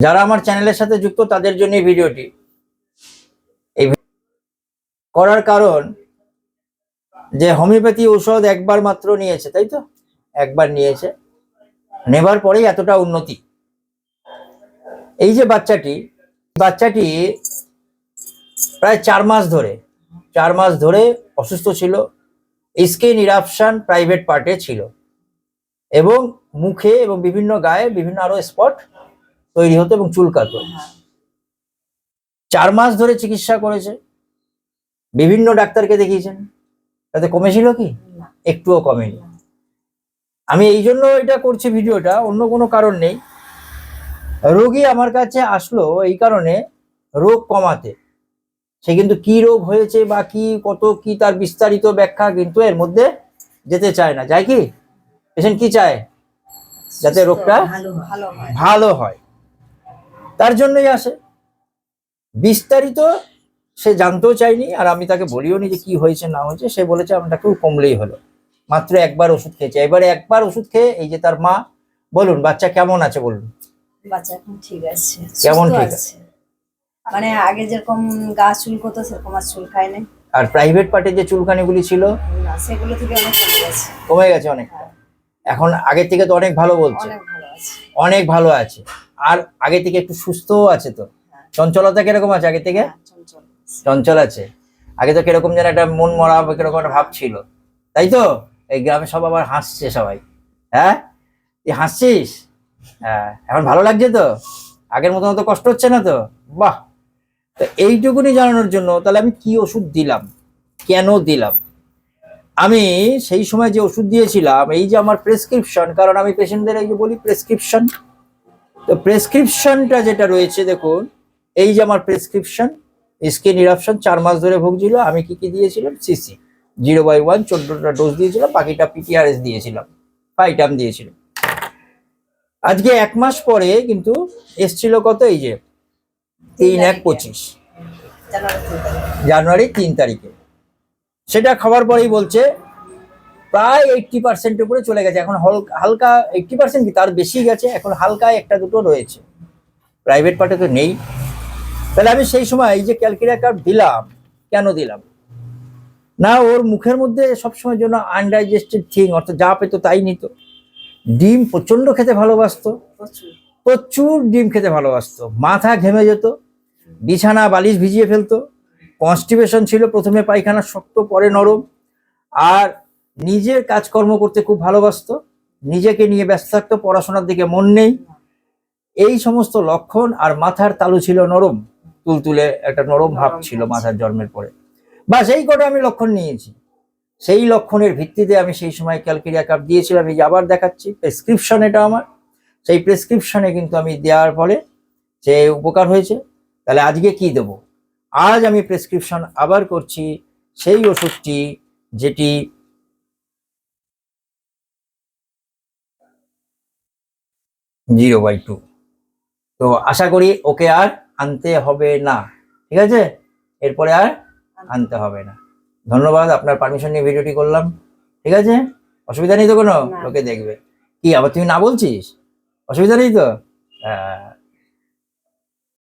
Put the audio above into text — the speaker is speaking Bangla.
যারা আমার চ্যানেলের সাথে যুক্ত, তাদের জন্য ভিডিওটি। এই করার কারণ যে হোমিওপ্যাথি ঔষধ একবার মাত্র নিয়েছে, তাই তো? একবার নিয়েছে। নেবার পরেই এতটা উন্নতি। এই যে বাচ্চাটি বাচ্চাটি প্রায় চার মাস ধরে, চার মাস ধরে অসুস্থ ছিল। স্কিন ইরাপশন প্রাইভেট পার্টে ছিল। এবং মুখে এবং বিভিন্ন গায়ে বিভিন্ন আরও স্পট তৈরি হতো এবং চুলকাতো। চার মাস ধরে চিকিৎসা করেছে। বিভিন্ন ডাক্তারকে দেখিয়েছেন। তাতে কমেছিল কি? একটুও কমেনি। আমি এই জন্য এটা করছি ভিডিওটা অন্য কোনো কারণ নেই। রোগী আমার কাছে আসলো এই কারণে রোগ কমাতে। সে কিন্তু কি রোগ হয়েছে বা কি কত কি তার বিস্তারিত ব্যাখ্যা কিন্তু এর মধ্যে যেতে চায় না। যায় কি? পেশেন্ট কি চায়? যাতে রোগটা হয়। ভালো হয়। তার জন্যই আসে। বিস্তারিত সে জানতেও চায়নি আর আমি তাকে বলিও নি যে কি হয়েছে না হয়েছে। সে বলেছে আমারটা একটু কমলেই হলো। মাত্র একবার ওষুধ খেয়েছে। এবারে একবার ওষুধ খেয়ে এই যে তার মা বলুন বাচ্চা কেমন আছে বলুন? বাচ্চা এখন ঠিক আছে কেমন ঠিক আছে। মানে আগে যেরকম গা চুলকতো সেরকম আর চুল খায় না আর প্রাইভেট পার্টে যে চুলকানিগুলি ছিল? সেগুলো থেকে অনেক কমে গেছে। কমে গেছে অনেকটা। এখন আগের থেকে তো অনেক ভালো বলছে। অনেক ভালো আছে। আর আগে থেকে একটু সুস্থও আছে তো। চঞ্চলতা কীরকম আছে আগে থেকে? হ্যাঁ, চঞ্চল চঞ্চল আছে। আগে তো কীরকম যেন একটা মন মরা কীরকম একটা ভাব ছিল। তাই তো? এই গ্রামে সব আবার হাসছে সবাই। হ্যাঁ? তুই হাসছিস? হ্যাঁ এখন ভালো লাগছে তো? আগের মতো তো কষ্ট হচ্ছে না তো? বাহ! তো এইটুকুনি জানানোর জন্য তাহলে আমি কি ওষুধ দিলাম? কেন দিলাম? আমি সেই সময় যে ওষুধ দিয়েছিলাম এই যে আমার প্রেসক্রিপশন কারণ আমি পেশেন্টদের এই যে বলি প্রেসক্রিপশন তো প্রেসক্রিপশনটা যেটা রয়েছে দেখুন এই যে আমার প্রেসক্রিপশন স্কিন ইরাপশন চার মাস ধরে ভুগছিল আমি কি কি দিয়েছিলাম? সিসি জিরো বাই ওয়ান চোদ্দটা ডোজ দিয়েছিলাম বাকিটা পিটিআরএস দিয়েছিলাম ফাইটাম দিয়েছিলাম। আজকে এক মাস পরে কিন্তু এসছিল কত এই যে তিন এক পঁচিশ। জানুয়ারি তিন তারিখ। সেটা খাওয়ার পরেই বলছে প্রায় এইটটি পার্সেন্টের উপরে চলে গেছে। এখন হল- হালকা এইটটি পার্সেন্ট কি? তার বেশি গেছে। এখন হালকা একটা দুটো রয়েছে। প্রাইভেট পার্টে তো নেই। তাহলে আমি সেই সময় এই যে ক্যালকুলেটার দিলাম কেন দিলাম? না ওর মুখের মধ্যে সবসময় জন্য আনডাইজেস্টেড থিং অর্থাৎ যা পেতো তাই নিত। ডিম প্রচণ্ড খেতে ভালোবাসতো। প্রচুর ডিম খেতে ভালোবাসতো। মাথা ঘেমে যেত। বিছানা বালিশ ভিজিয়ে ফেলতো। কনস্টিপেশন ছিল প্রথমে পায়খানা শক্ত পরে নরম। আর নিজের কাজকর্ম করতে খুব ভালোবাসতো। নিজেকে নিয়ে ব্যস্ত থাকতো পড়াশোনার দিকে মন নেই। এই সমস্ত লক্ষণ আর মাথার তালু ছিল নরম তুলতুলে একটা নরম ভাব ছিল মাথার জন্মের পরে। বা সেই কটা আমি লক্ষণ নিয়েছি। সেই লক্ষণের ভিত্তিতে আমি সেই সময় ক্যালকেরিয়া কাপ দিয়েছিলাম এই যে আবার দেখাচ্ছি প্রেসক্রিপশন এটা আমার। সেই প্রেসক্রিপশনে কিন্তু আমি দেওয়ার ফলে যে উপকার হয়েছে তাহলে আজকে কি দেব? আজ আমি প্রেসক্রিপশন আবার করছি সেই ওষুধটি যেটি জিরো বাই টু তো আশা করি ওকে আর আনতে হবে না ঠিক আছে? এরপরে আর আনতে হবে না। ধন্যবাদ আপনার পারমিশন নিয়ে ভিডিওটি করলাম ঠিক আছে? অসুবিধা নেই তো কোনো। লোকে দেখবে। কি আবার তুমি না বলছিস? অসুবিধা নেই তো? হ্যাঁ